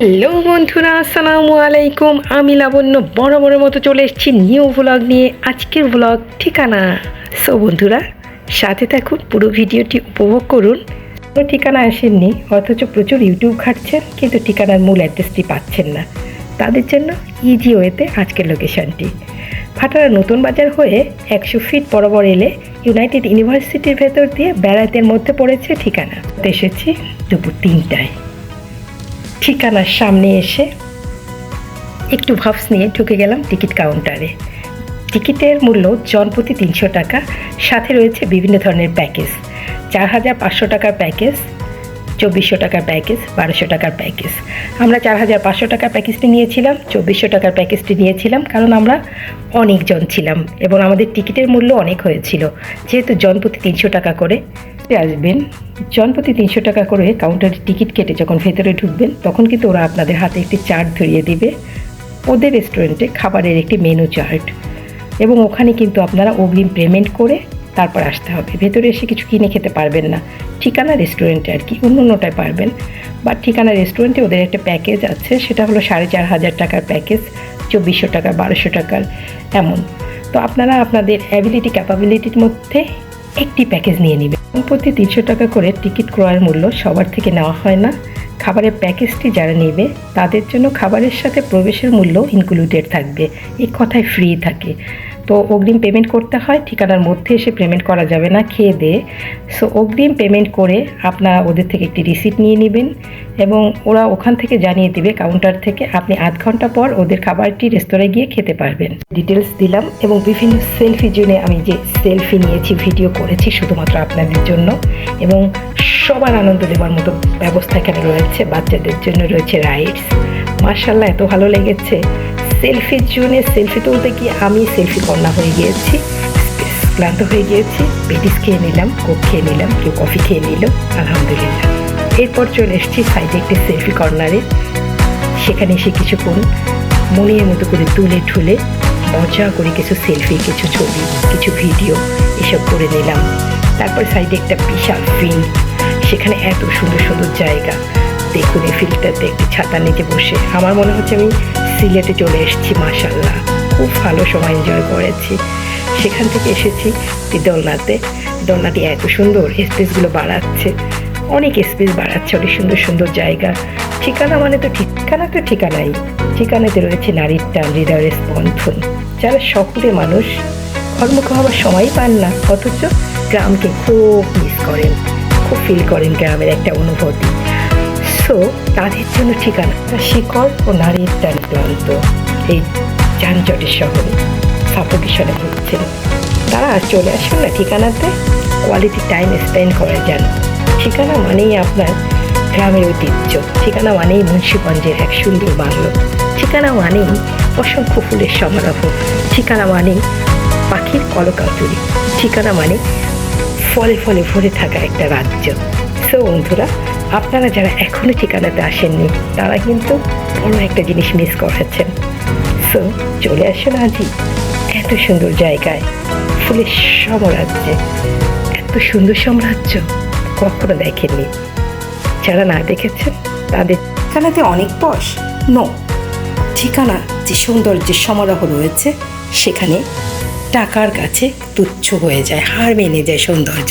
Hello বন্ধুরা, আসসালামু আলাইকুম। আমি লাবণ্য বড় বড় মতো চলে এসেছি নিউ ভ্লগ নিয়ে। আজকের ভ্লগ ঠিকানা। সো বন্ধুরা, সাথে থাকুন, পুরো ভিডিওটি উপভোগ করুন। কোনো ঠিকানা আসেননি, অথচ প্রচুর ইউটিউব ঘাটছেন, কিন্তু ঠিকানার মূল অ্যাড্রেসটি পাচ্ছেন না। তাদের জন্য ইজি ওয়েতে আজকের লোকেশনটি ভাটারা নতুন বাজার হয়ে একশো ফিট বরাবর এলে ইউনাইটেড ইউনিভার্সিটির ভেতর দিয়ে বেড়াতের মধ্যে পড়েছে ঠিকানা। এসেছি দুপুর তিনটায়। ঠিকানার সামনে এসে একটু ভাবস নিয়ে ঢুকে গেলাম টিকিট কাউন্টারে। টিকিটের মূল্য জনপ্রতি তিনশো টাকা, সাথে রয়েছে বিভিন্ন ধরনের প্যাকেজ। চার হাজার পাঁচশো টাকার প্যাকেজ চব্বিশশো টাকার প্যাকেজ, বারোশো টাকার প্যাকেজ। আমরা চার হাজার পাঁচশো টাকার প্যাকেজটি নিয়েছিলাম, চব্বিশশো টাকার প্যাকেজটি নিয়েছিলাম, কারণ আমরা অনেকজন ছিলাম এবং আমাদের টিকিটের মূল্য অনেক হয়েছিল। যেহেতু জনপ্রতি তিনশো টাকা করে আসবেন জনপ্রতি তিনশো টাকা করে কাউন্টারে টিকিট কেটে যখন ভেতরে ঢুকবেন, তখন কিন্তু ওরা আপনাদের হাতে একটি চার্ট ধরিয়ে দিবে। ওদের রেস্টুরেন্টে খাবারের একটি মেনু চার্ট এবং ওখানে কিন্তু আপনারা অগ্রিম পেমেন্ট করে তারপর আসতে হবে। ভেতরে এসে কিছু কিনে খেতে পারবেন না। ঠিকানা রেস্টুরেন্টে আর কি, অন্য অন্যটায় পারবেন। বা ঠিকানা রেস্টুরেন্টে ওদের একটা প্যাকেজ আছে, সেটা হলো সাড়ে চার হাজার টাকার প্যাকেজ চব্বিশশো টাকা, বারোশো টাকার এমন। তো আপনারা আপনাদের অ্যাবিলিটি ক্যাপাবিলিটির মধ্যে একটি প্যাকেজ নিয়ে নেবেন। প্রতি তিনশো টাকা করে টিকিট ক্রয়ের মূল্য সবার থেকে নেওয়া হয় না। খাবারের প্যাকেজটি যারা নেবে, তাদের জন্য খাবারের সাথে প্রবেশের মূল্য ইনক্লুডেড থাকবে। এই কথায় ফ্রি থাকে। তো অগ্রিম পেমেন্ট করতে হয়, ঠিকানার মধ্যে এসে পেমেন্ট করা যাবে না, খেয়ে দিয়ে সো অগ্রিম পেমেন্ট করে আপনারা ওদের থেকে একটি রিসিপ্ট নিয়ে নেবেন এবং ওরা ওখান থেকে জানিয়ে দিবে কাউন্টার থেকে আপনি আধ ঘণ্টা পর ওদের খাবারটি রেস্তোরাঁয় গিয়ে খেতে পারবেন। ডিটেলস দিলাম এবং বিভিন্ন সেলফি জন্য আমি যে সেলফি নিয়েছি ভিডিও করেছি শুধুমাত্র আপনাদের জন্য এবং সবার আনন্দ দেওয়ার মতো ব্যবস্থা এখানে রয়েছে, বাচ্চাদের জন্য রয়েছে রাইডস মার্শাল্লাহ এত ভালো লেগেছে। সেলফির জন্য সেলফি তুলতে গিয়ে আমি সেলফি কন্যা হয়ে গিয়েছি। ক্লান্ত হয়ে গিয়েছি। পেটিস খেয়ে নিলাম, কোক খেয়ে নিলাম, কেউ কফি খেয়ে নিল, আলহামদুলিল্লাহ। এরপর চলে এসেছি সাইডে একটি সেলফি কর্নারে। সেখানে এসে কিছুক্ষণ মনের মতো করে তুলে ঠুলে মজা করে কিছু সেলফি, কিছু ছবি, কিছু ভিডিও এসব করে নিলাম। তারপর সাইডে একটা বিশাল ফিল্ড। সেখানে এত সুন্দর সুন্দর জায়গা। দেখুন এই ফিল্ডটাতে একটি ছাতার নিচে বসে। আমার মনে হচ্ছে আমি সিলেটে চলে এসেছি মাসাল্লাহ খুব ভালো সময় এনজয় করেছি। সেখান থেকে এসেছি দোলনাতে। দোলনাটি এত সুন্দর স্পেসগুলো বাড়াচ্ছে। অনেক স্পেস বাড়াচ্ছে, অনেক সুন্দর সুন্দর জায়গা। ঠিকানা মানে তো ঠিকানা তো ঠিকানাই। ঠিকানাতে রয়েছে নারীর টান, হৃদয়ের স্পন্দন। যারা শহরে মানুষ কর্মক হওয়ার সময় পান না, অথচ গ্রামকে খুব মিস করেন। খুব ফিল করেন গ্রামের একটা অনুভূতি। সো তাদের জন্য ঠিকানা শিকড় ও নারীর টান ক্লান্ত। এই যানজটের শহরে সাফোকেশনে ভুগছেন। তারা চলে আসেন না ঠিকানাতে। কোয়ালিটি টাইম স্পেন্ড করে যান ঠিকানা মানেই আপনার গ্রামের ঐতিহ্য। ঠিকানা মানেই মুন্সীগঞ্জের এক সুন্দর বাংলো। ঠিকানা মানেই অসংখ্য ফুলের সমারোহ। ঠিকানা মানেই পাখির কলকাতুরি। ঠিকানা মানে ফলে ফলে ভরে থাকা একটা রাজ্য। সো বন্ধুরা আপনারা যারা এখনও ঠিকানাতে আসেননি, তারা কিন্তু বড় একটা জিনিস মিস করেছেন। সো চলে আসুন আজই এত সুন্দর জায়গায়, ফুলের সাম্রাজ্যে। এত সুন্দর সাম্রাজ্য কখনো দেখেননি। যারা না দেখেছেন, তাদের ঠিকানাতে অনেক পশ। নো ঠিকানা যে সৌন্দর্যের সমারোহ রয়েছে, সেখানে টাকার কাছে তুচ্ছ হয়ে যায়, হার মেনে যায় সৌন্দর্য।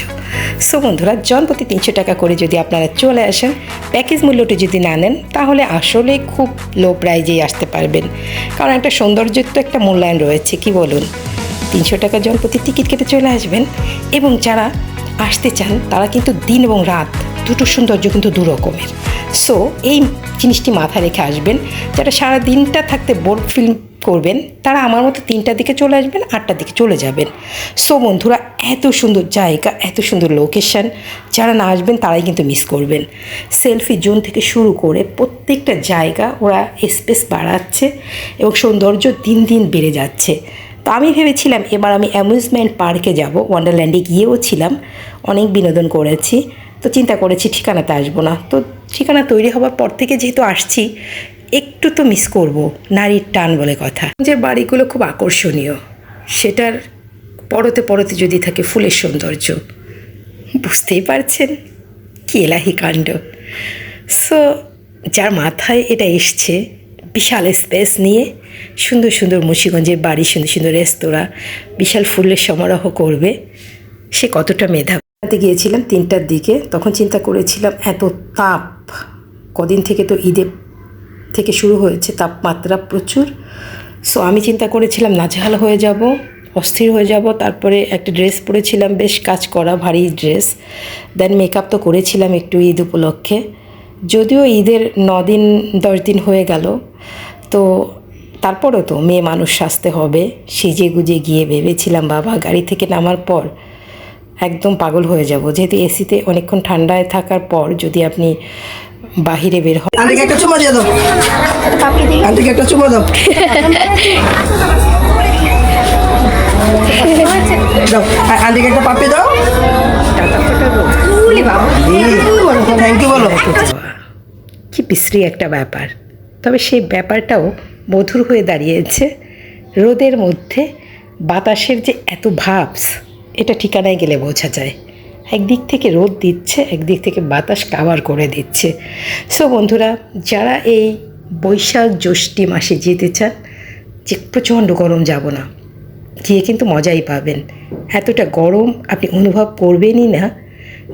সো বন্ধুরা জনপ্রতি তিনশো টাকা করে যদি আপনারা চলে আসেন প্যাকেজ মূল্যটি যদি না নেন, তাহলে আসলে খুব লো প্রাইজেই আসতে পারবেন। কারণ একটা সৌন্দর্যের তো একটা মূল্যায়ন রয়েছে, কি বলুন? তিনশো টাকা জনপ্রতি টিকিট কেটে চলে আসবেন এবং যারা আসতে চান, তারা কিন্তু দিন এবং রাত দুটো সৌন্দর্য কিন্তু দু রকমের। সো এই জিনিসটি মাথায় রেখে আসবেন, যারা সারা দিনটা থাকতে বোর ফিল করবেন, তারা আমার মতো তিনটার দিকে চলে আসবেন, আটটার দিকে চলে যাবেন। সো বন্ধুরা, এত সুন্দর জায়গা, এত সুন্দর লোকেশন যারা না আসবেন তারাই কিন্তু মিস করবেন। সেলফি জোন থেকে শুরু করে প্রত্যেকটা জায়গা ওরা স্পেস বাড়াচ্ছে এবং সৌন্দর্য দিন দিন বেড়ে যাচ্ছে। তো আমি ভেবেছিলাম এবার আমি অ্যামিউজমেন্ট পার্কে যাব ওয়ান্ডারল্যান্ডে গিয়েও ছিলাম, অনেক বিনোদন করেছি। তো চিন্তা করেছি ঠিকানাতে আসব না। তো ঠিকানা তৈরি হওয়ার পর থেকে যেহেতু আসছি একটু তো মিস করব, নারীর টান বলে কথা। যে বাড়িগুলো খুব আকর্ষণীয়। সেটার পরতে পরতে যদি থাকে ফুলের সৌন্দর্য, বুঝতেই পারছেন কি এলাহি কাণ্ড। সো যার মাথায় এটা এসছে, বিশাল স্পেস নিয়ে সুন্দর সুন্দর মুন্সিগঞ্জের বাড়ি, সুন্দর সুন্দর রেস্তোরাঁ, বিশাল ফুলের সমারোহ করবে, সে কতটা মেধা গিয়েছিলাম তিনটার দিকে, তখন চিন্তা করেছিলাম, এত তাপ, কদিন থেকে তো ঈদের থেকে শুরু হয়েছে তাপমাত্রা প্রচুর। সো আমি চিন্তা করেছিলাম, নাজেহাল হয়ে যাব, অস্থির হয়ে যাব। তারপরে একটা ড্রেস পরেছিলাম, বেশ কাজ করা, ভারী ড্রেস। দেন মেকআপ তো করেছিলাম একটু ঈদ উপলক্ষে। যদিও ঈদের দিন দশ দিন হয়ে গেল, তো তারপরও তো মেয়ে মানুষ সাজতে হবে। সেজে গুজে গিয়ে ভেবেছিলাম, বাবা, গাড়ি থেকে নামার পর একদম পাগল হয়ে যাব। যেহেতু এসিতে অনেকক্ষণ ঠান্ডায় থাকার পর যদি আপনি বাহিরে বের হয়। আন্টিকে একটা চুমা দিয়ে দাও। আন্টিকে একটা চুমা দাও। দাও। আন্টিকে একটা পাপি দাও। থ্যাংক ইউ বলো। কি বিশ্রী একটা ব্যাপার। তবে সেই ব্যাপারটাও মধুর হয়ে দাঁড়িয়েছে। রোদের মধ্যে বাতাসের যে এত ভাবস এটা ঠিকানায় গেলে বোঝা যায়। একদিক থেকে রোদ দিচ্ছে, একদিক থেকে বাতাস কাভার করে দিচ্ছে। সো বন্ধুরা, যারা এই বৈশাখ জ্যৈষ্ঠী মাসে যেতে চান, যে প্রচণ্ড গরম যাব না, গিয়ে কিন্তু মজাই পাবেন। এতটা গরম আপনি অনুভব করবেনই না।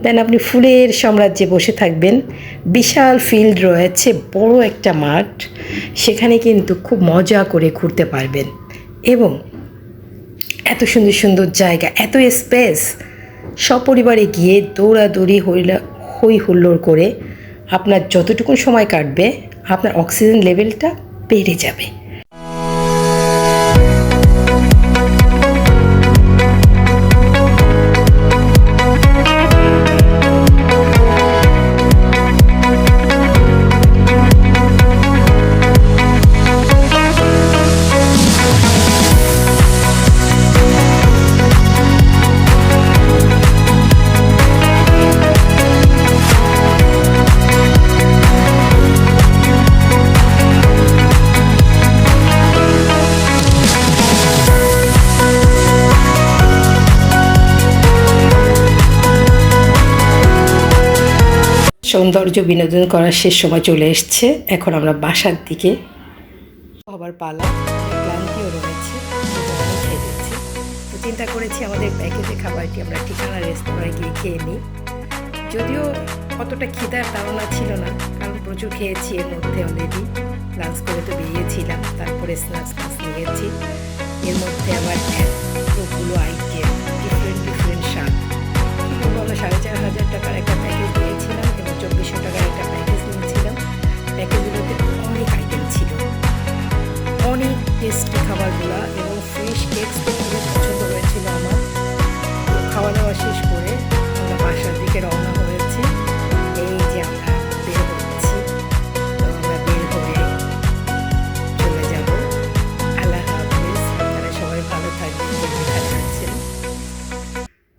দেন আপনি ফুলের সাম্রাজ্যে বসে থাকবেন, বিশাল ফিল্ড রয়েছে, বড় একটা মাঠ, সেখানে কিন্তু খুব মজা করে ঘুরতে পারবেন। এবং এত সুন্দর সুন্দর জায়গা, এত স্পেস সপরিবারে গিয়ে দৌড়াদৌড়ি হইলা হই হুল্লোড় করে আপনার যতটুকু সময় কাটবে, আপনার অক্সিজেন লেভেলটা বেড়ে যাবে। সৌন্দর্য বিনোদন করার শেষ সময় চলে এসছে। এখন আমরা বাসার দিকে হবার পালা ক্লান্তিও রয়েছে তো চিন্তা করেছি আমাদের প্যাকেজে খাবারটি আমরা ঠিকানা রেস্তোরাঁয় গিয়ে খেয়ে নিই। যদিও অতটা খিদার ধারণা ছিল না, কারণ প্রচুর খেয়েছি এর মধ্যে অলরেডি লাঞ্চ করে তো বেরিয়েছিলাম, তারপরে স্ন্যাক্স নিয়েছি। এর মধ্যে আবার এতগুলো আইটেম